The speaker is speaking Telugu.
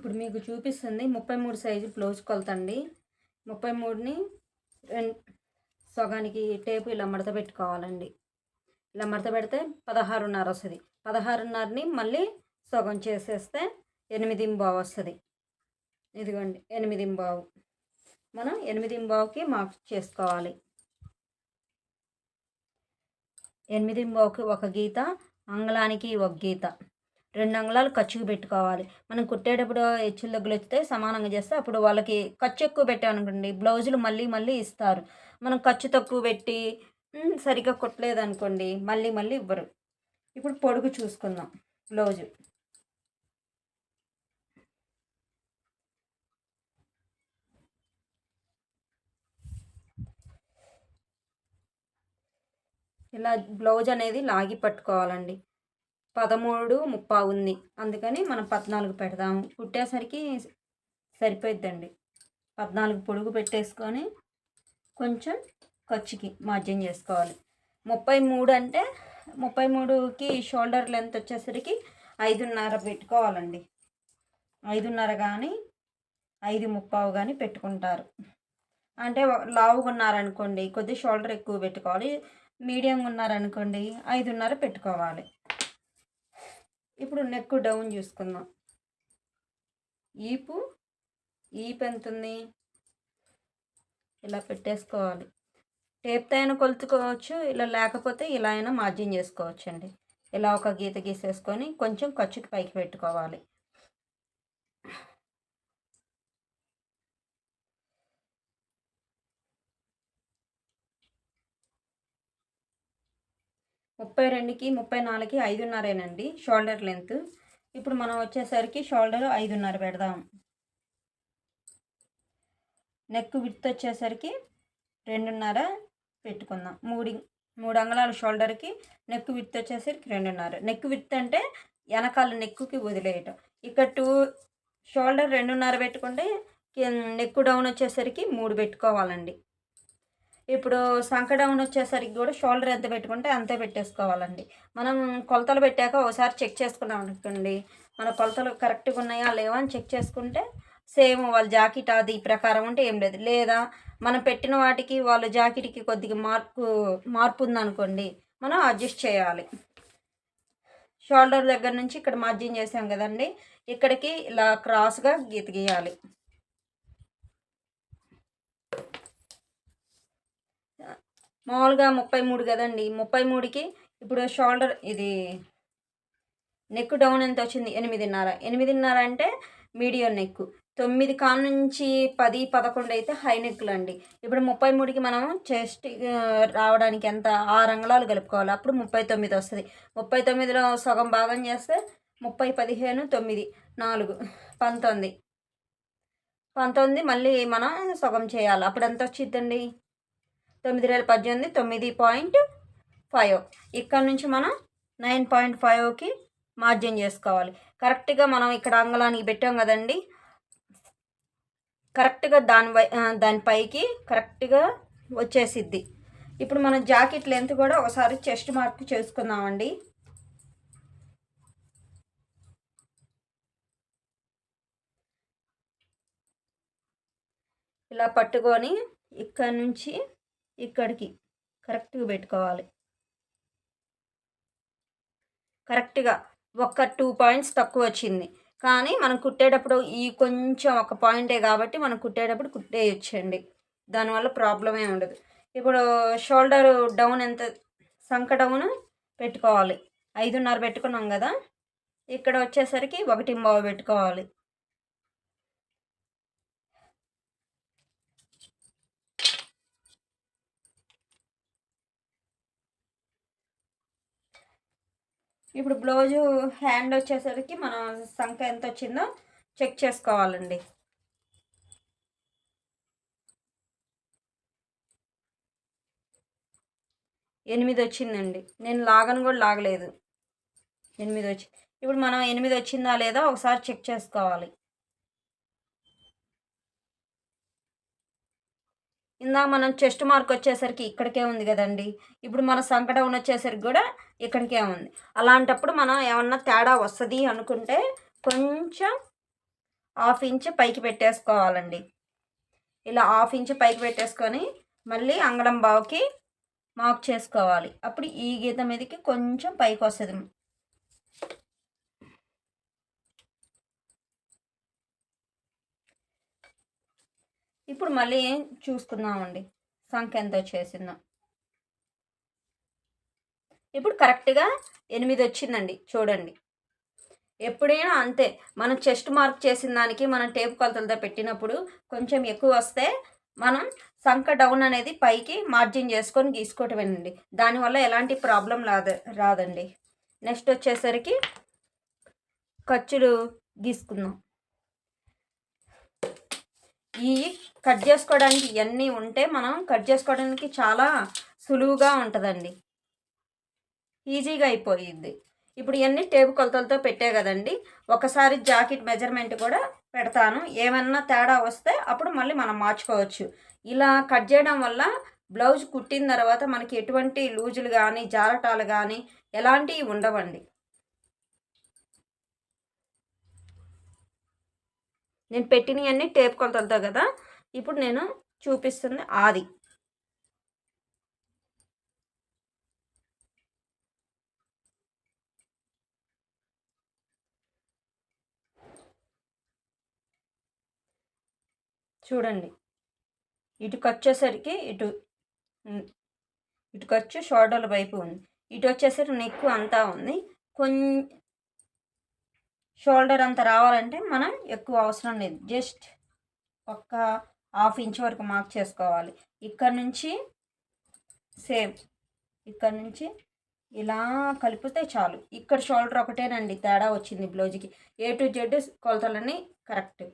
ఇప్పుడు మీకు చూపిస్తుంది ముప్పై మూడు సైజు బ్లౌజ్ కొలతండి ముప్పై మూడుని రెండు సగానికి టేపు ఇలా మడత పెట్టుకోవాలండి. ఇలా మడత పెడితే పదహారున్నర వస్తుంది. పదహారున్నరని మళ్ళీ సగం చేసేస్తే ఎనిమిది బావు వస్తుంది. ఇదిగోండి ఎనిమిది బావు. మనం ఎనిమిది బావుకి మార్క్స్ చేసుకోవాలి. ఎనిమిది బావుకి ఒక గీత అంగళానికి ఒక గీత. రెండు అంగుళాలు ఖర్చుకు పెట్టుకోవాలి. మనం కుట్టేటప్పుడు హెచ్చుల దగ్గర వస్తే సమానంగా చేస్తే అప్పుడు వాళ్ళకి ఖర్చు ఎక్కువ పెట్టామనుకోండి బ్లౌజులు మళ్ళీ మళ్ళీ ఇస్తారు. మనం ఖర్చు తక్కువ పెట్టి సరిగ్గా కుట్టలేదు అనుకోండి మళ్ళీ మళ్ళీ ఇవ్వరు. ఇప్పుడు పొడుగు చూసుకుందాం బ్లౌజు. ఇలా బ్లౌజ్ అనేది లాగి పట్టుకోవాలండి. పదమూడు ముప్పా ఉంది. అందుకని మనం పద్నాలుగు పెడదాము కుట్టేసరికి సరిపోయిద్దండి. పద్నాలుగు పొడుగు పెట్టేసుకొని కొంచెం ఖర్చుకి మార్జిన్ చేసుకోవాలి. ముప్పై మూడు అంటే ముప్పై మూడుకి షోల్డర్ లెంత్ వచ్చేసరికి ఐదున్నర పెట్టుకోవాలండి. ఐదున్నర కానీ ఐదు ముప్పావు కానీ పెట్టుకుంటారు. అంటే లావుగా ఉన్నారనుకోండి కొద్ది షోల్డర్ ఎక్కువ పెట్టుకోవాలి. మీడియంగా ఉన్నారనుకోండి ఐదున్నర పెట్టుకోవాలి. ఇప్పుడు నెక్ డౌన్ చూసుకుందాం. ఈపు ఈపు ఎంత ఉంది ఇలా పెట్టేసుకోవాలి. టేప్తో అయినా కొలుచుకోవచ్చు ఇలా లేకపోతే ఇలా అయినా మార్జిన్ చేసుకోవచ్చండి. ఇలా ఒక గీత గీసేసుకొని కొంచెం ఖర్చుకి పైకి పెట్టుకోవాలి. ముప్పై రెండుకి ముప్పై నాలుగుకి ఐదున్నరేనండి షోల్డర్ లెంత్. ఇప్పుడు మనం వచ్చేసరికి షోల్డర్ ఐదున్నర పెడదాం. నెక్ విత్ వచ్చేసరికి రెండున్నర పెట్టుకుందాం. మూడు మూడు అంగళాల షోల్డర్కి నెక్ విత్ వచ్చేసరికి రెండున్నర. నెక్ విత్ అంటే వెనకాల నెక్కుకి వదిలేయటం. ఇక్కడ టూ షోల్డర్ రెండున్నర పెట్టుకుంటే నెక్ డౌన్ వచ్చేసరికి మూడు పెట్టుకోవాలండి. ఇప్పుడు సంక డౌన్ వచ్చేసరికి కూడా షోల్డర్ ఎంత పెట్టుకుంటే అంతే పెట్టేసుకోవాలండి. మనం కొలతలు పెట్టాక ఒకసారి చెక్ చేసుకున్నాం అనుకోండి మన కొలతలు కరెక్ట్గా ఉన్నాయా లేవా అని చెక్ చేసుకుంటే సేమ్ వాళ్ళ జాకెట్ అది ప్రకారం ఉంటే ఏం లేదు. లేదా మనం పెట్టిన వాటికి వాళ్ళ జాకెట్కి కొద్దిగా మార్పు మార్పు ఉందనుకోండి మనం అడ్జస్ట్ చేయాలి. షోల్డర్ దగ్గర నుంచి ఇక్కడ మార్జిన్ చేసాం కదండి ఇక్కడికి ఇలా క్రాస్గా గీత గీయాలి. మామూలుగా ముప్పై మూడు కదండి. ముప్పై మూడుకి ఇప్పుడు షోల్డర్ ఇది నెక్ డౌన్ ఎంత వచ్చింది? ఎనిమిదిన్నర. ఎనిమిదిన్నర అంటే మీడియం నెక్ తొమ్మిది కాడ నుంచి పది పదకొండు అయితే హై నెక్లు అండి ఇప్పుడు ముప్పై మూడుకి మనం చెస్ట్ రావడానికి ఎంత? ఆరు అంగళాలు కలుపుకోవాలి. అప్పుడు ముప్పై తొమ్మిది వస్తుంది. ముప్పై తొమ్మిదిలో సగం భాగం చేస్తే ముప్పై పదిహేను తొమ్మిది నాలుగు పంతొమ్మిది. పంతొమ్మిది మళ్ళీ మనం సగం చేయాలి. అప్పుడు ఎంత వచ్చిద్దండి? తొమ్మిది వేల పద్దెనిమిది తొమ్మిది పాయింట్ ఫైవ్. ఇక్కడ నుంచి మనం నైన్ పాయింట్ ఫైవ్కి మార్జిన్ చేసుకోవాలి. కరెక్ట్గా మనం ఇక్కడ అంగళానికి పెట్టాం కదండి. కరెక్ట్గా దాని వై దానిపైకి కరెక్ట్గా వచ్చేసిద్ది. ఇప్పుడు మనం జాకెట్ లెంత్ కూడా ఒకసారి చెస్ట్ మార్క్ చేసుకుందామండి. ఇలా పట్టుకొని ఇక్కడ నుంచి ఇక్కడికి కరెక్ట్గా పెట్టుకోవాలి. కరెక్ట్గా ఒక్క టూ పాయింట్స్ తక్కువ వచ్చింది. కానీ మనం కుట్టేటప్పుడు ఈ కొంచెం ఒక పాయింటే కాబట్టి మనం కుట్టేటప్పుడు కుట్టేయచ్చండి. దానివల్ల ప్రాబ్లం ఏమి ఉండదు. ఇప్పుడు షోల్డర్ డౌన్ ఎంత సంక డౌన్ పెట్టుకోవాలి. ఐదున్నర పెట్టుకున్నాం కదా. ఇక్కడ వచ్చేసరికి ఒకటి బావ పెట్టుకోవాలి. ఇప్పుడు బ్లౌజు హ్యాండ్ వచ్చేసరికి మనం సంఖ ఎంత వచ్చిందో చెక్ చేసుకోవాలండి. ఎనిమిది వచ్చిందండి. నేను లాగను కూడా లాగలేదు. ఎనిమిది వచ్చి ఇప్పుడు మనం ఎనిమిది వచ్చిందా లేదా ఒకసారి చెక్ చేసుకోవాలి. ఇందా మనం చెస్ట్ మార్క్ వచ్చేసరికి ఇక్కడికే ఉంది కదండి. ఇప్పుడు మన సంకటం వచ్చేసరికి కూడా ఇక్కడికే ఉంది. అలాంటప్పుడు మనం ఏమన్నా తేడా వస్తుంది అనుకుంటే కొంచెం హాఫ్ ఇంచ్ పైకి పెట్టేసుకోవాలండి. ఇలా హాఫ్ ఇంచ్ పైకి పెట్టేసుకొని మళ్ళీ అంగళం బావుకి మార్క్ చేసుకోవాలి. అప్పుడు ఈ గీత మీదకి కొంచెం పైకి వస్తుంది ఇప్పుడు మళ్ళీ చూసుకుందామండి. సంఖ్య ఎంత వచ్చేసిందో ఇప్పుడు కరెక్ట్గా ఎనిమిది వచ్చిందండి. చూడండి. ఎప్పుడైనా అంతే మనం చెస్ట్ మార్క్ చేసిన దానికి మనం టేపు కొలతలతో పెట్టినప్పుడు కొంచెం ఎక్కువ వస్తే మనం సంఖ డౌన్ అనేది పైకి మార్జిన్ చేసుకొని గీసుకోవటమేనండి. దానివల్ల ఎలాంటి ప్రాబ్లం రాదు రాదండి. నెక్స్ట్ వచ్చేసరికి ఖర్చులు గీసుకుందాం. ఈ కట్ చేసుకోవడానికి ఇవన్నీ ఉంటే మనం కట్ చేసుకోవడానికి చాలా సులువుగా ఉంటుందండి. ఈజీగా అయిపోయిద్ది. ఇప్పుడు ఇవన్నీ టేబుల్ కొలతలతో పెట్టే కదండి. ఒకసారి జాకెట్ మెజర్మెంట్ కూడా పెడతాను. ఏమన్నా తేడా వస్తే అప్పుడు మళ్ళీ మనం మార్చుకోవచ్చు. ఇలా కట్ చేయడం వల్ల బ్లౌజ్ కుట్టిన తర్వాత మనకి ఎటువంటి లూజులు కానీ జారటాలు కానీ ఎలాంటివి ఉండవండి. నేను పెట్టినవన్నీ టేప్ కొలతలతో కదా ఇప్పుడు నేను చూపిస్తుంది ఆది. చూడండి. ఇటుకు వచ్చేసరికి ఇటు ఇటుకొచ్చి షోల్డర్ వైపు ఉంది. ఇటు వచ్చేసరికి నెక్ అంతా ఉంది. కొంచెం షోల్డర్ అంత రావాలంటే మనం ఎక్కువ అవసరం లేదు. జస్ట్ ఒక్క హాఫ్ ఇంచ్ వరకు మార్క్ చేసుకోవాలి. ఇక్కడ నుంచి సేమ్. ఇక్కడ నుంచి ఇలా కలిపితే చాలు. ఇక్కడ షోల్డర్ ఒకటేనండి తేడా వచ్చింది బ్లౌజ్కి. ఏ టు జెడ్ కొలతలన్నీ కరెక్ట్.